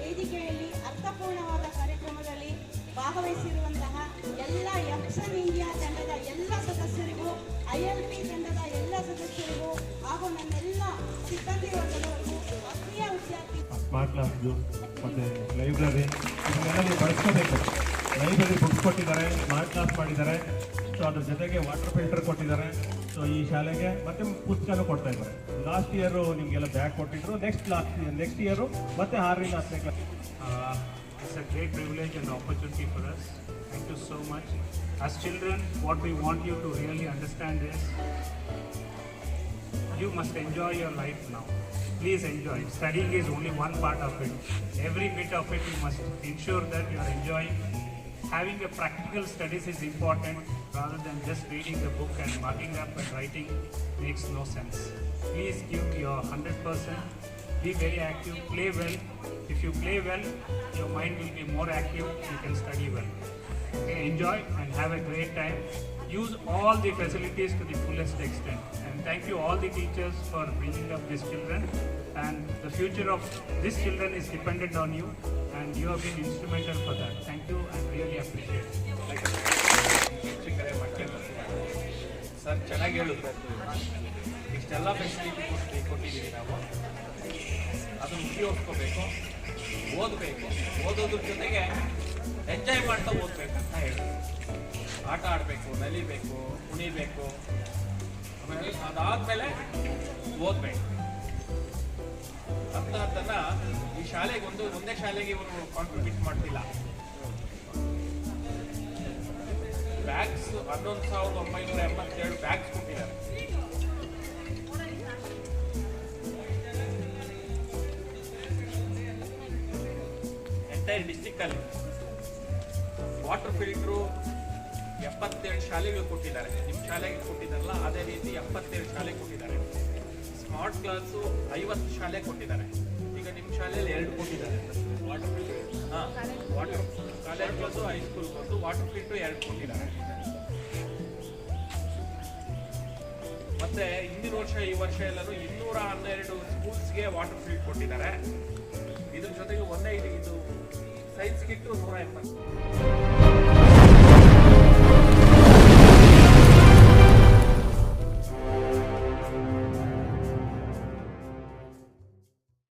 ವೇದಿಕೆಯಲ್ಲಿ ಅರ್ಥಪೂರ್ಣವಾದ ಕಾರ್ಯಕ್ರಮದಲ್ಲಿ ಭಾಗವಹಿಸಿರುವಂತಹ ಎಲ್ಲ ಎಪ್ಸನ್ ಇಂಡಿಯಾ ತಂಡದ ಎಲ್ಲ ಸದಸ್ಯರಿಗೂ, ಐ ಎಲ್ ಪಿ ತಂಡದ ಎಲ್ಲ ಸದಸ್ಯರಿಗೂ ಹಾಗೂ ನನ್ನೆಲ್ಲ ಸಿಬ್ಬಂದಿ ವರ್ಗದವರಿಗೂ ಆತ್ಮೀಯ ವಿದ್ಯಾರ್ಥಿ ಸ್ಮಾರ್ಟ್ ಕ್ಲಾಸ್ದು ಮತ್ತು ಲೈಬ್ರರಿ ಬಳಸ್ಕೋಬೇಕು. ಲೈಬ್ರರಿ ಬುಕ್ಸ್ ಕೊಟ್ಟಿದ್ದಾರೆ ಸ್ಮಾರ್ಟ್ ಕ್ಲಾಸ್ ಮಾಡಿದ್ದಾರೆ ಸೊ ಅದ್ರ ಜೊತೆಗೆ ವಾಟರ್ ಫಿಲ್ಟರ್ ಕೊಟ್ಟಿದ್ದಾರೆ ಸೊ ಈ ಶಾಲೆಗೆ ಮತ್ತೆ ಪುಸ್ತಕನೂ ಕೊಡ್ತಾ ಇದ್ದಾರೆ ಲಾಸ್ಟ್ ಇಯರು ನಿಮಗೆಲ್ಲ ಬ್ಯಾಗ್ ಕೊಟ್ಟಿದ್ರು ನೆಕ್ಸ್ಟ್ ಲಾಸ್ಟ್ ನೆಕ್ಸ್ಟ್ ಇಯರು ಮತ್ತೆ ಆರರಿಂದ ಹತ್ತನೇ class Uh, it's a great privilege and for us. Thank you so much. As children, what we want you to really understand is you must enjoy your life now. Please enjoy. Studying is only one part of it. Every bit of it, you must ensure that you are enjoying. Having a practical studies is important rather than just reading the book and marking up and writing makes no sense. Please give your 100%. Be very active, play well. If you play well, your mind will be more active, you can study well. Okay, enjoy and have a great time. Use all the facilities to the fullest extent. Thank you all the teachers for bringing up these children. And the future of these children is dependent on you and you have been instrumental for that. Thank you and really appreciate it. Sir ಚೆನ್ನಾಗಿ ಹೇಳಿದ್ರು ಇಷ್ಟೆಲ್ಲ facility ಕೊಟ್ಟು ಕೊಟ್ಟಿದ್ದೀವಿ ನಾವು ಅದನ್ನು ಉಪಯೋಗಿಸ್ಕೋಬೇಕು ಓದಬೇಕು ಓದೋದ್ರ ಜೊತೆಗೆ enjoy ಮಾಡ್ತಾ ಓದಬೇಕು ಅಂತ ಹೇಳಿದ್ರು ಆಟ ಆಡಬೇಕು ನಲಿಬೇಕು ಕುಣಿಬೇಕು ಆಮೇಲೆ ಅದಾದಮೇಲೆ ಓದ್ಬೇಕು. ಅಂತ ತನ್ನ ಈ ಶಾಲೆಗೆ ಒಂದು, ಒಂದೇ ಶಾಲೆಗೆ ಇವರು ಕಾಂಟ್ರಿಬ್ಯೂಟ್ ಮಾಡ್ತಿಲ್ಲ. ಬ್ಯಾಗ್ಸ್ ಹನ್ನೊಂದು ಸಾವಿರದ ಒಂಬೈನೂರ ಎಂಬತ್ತೇಳು ಬ್ಯಾಗ್ಸ್ ಕೊಟ್ಟಿದ್ದಾರೆ. ಎಂಟೈರ್ ಡಿಸ್ಟಿಕ್ ಅಲ್ಲಿ. ವಾಟರ್ ಫಿಲ್ಟ್ರು ಎಪ್ಪತ್ತೇಳು ಶಾಲೆಗಳು ಕೊಟ್ಟಿದ್ದಾರೆ. ನಿಮ್ಮ ಶಾಲೆಗೆ ಕೊಟ್ಟಿದ್ದಾರಲ್ಲ ಅದೇ ರೀತಿ ಎಪ್ಪತ್ತೇಳು ಶಾಲೆ ಕೊಟ್ಟಿದ್ದಾರೆ. ಸ್ಮಾರ್ಟ್ ಕ್ಲಾಸು ಐವತ್ತು ಶಾಲೆ ಕೊಟ್ಟಿದ್ದಾರೆ. ಈಗ ನಿಮ್ಮ ಶಾಲೆಯಲ್ಲಿ ಎರಡು ಕೊಟ್ಟಿದ್ದಾರೆ. ವಾಟರ್ ಫಿಲ್ ಹಾಂ water college class high school ಬಂದು ವಾಟರ್ ಫಿಲ್ಟು ಎರಡು ಕೊಟ್ಟಿದ್ದಾರೆ. ಮತ್ತೆ ಹಿಂದಿನ ವರ್ಷ, ಈ ವರ್ಷ ಎಲ್ಲರೂ ಇನ್ನೂರ ಹನ್ನೆರಡು ಸ್ಕೂಲ್ಸ್ಗೆ ವಾಟರ್ ಫಿಲ್ಟ್ ಕೊಟ್ಟಿದ್ದಾರೆ. ಇದ್ರ ಜೊತೆಗೆ ಒಂದೇ ಇದು ಇದು ಸೈನ್ಸ್ ಕಿಟ್ಟು ನೂರ ಎಂಬತ್ತು.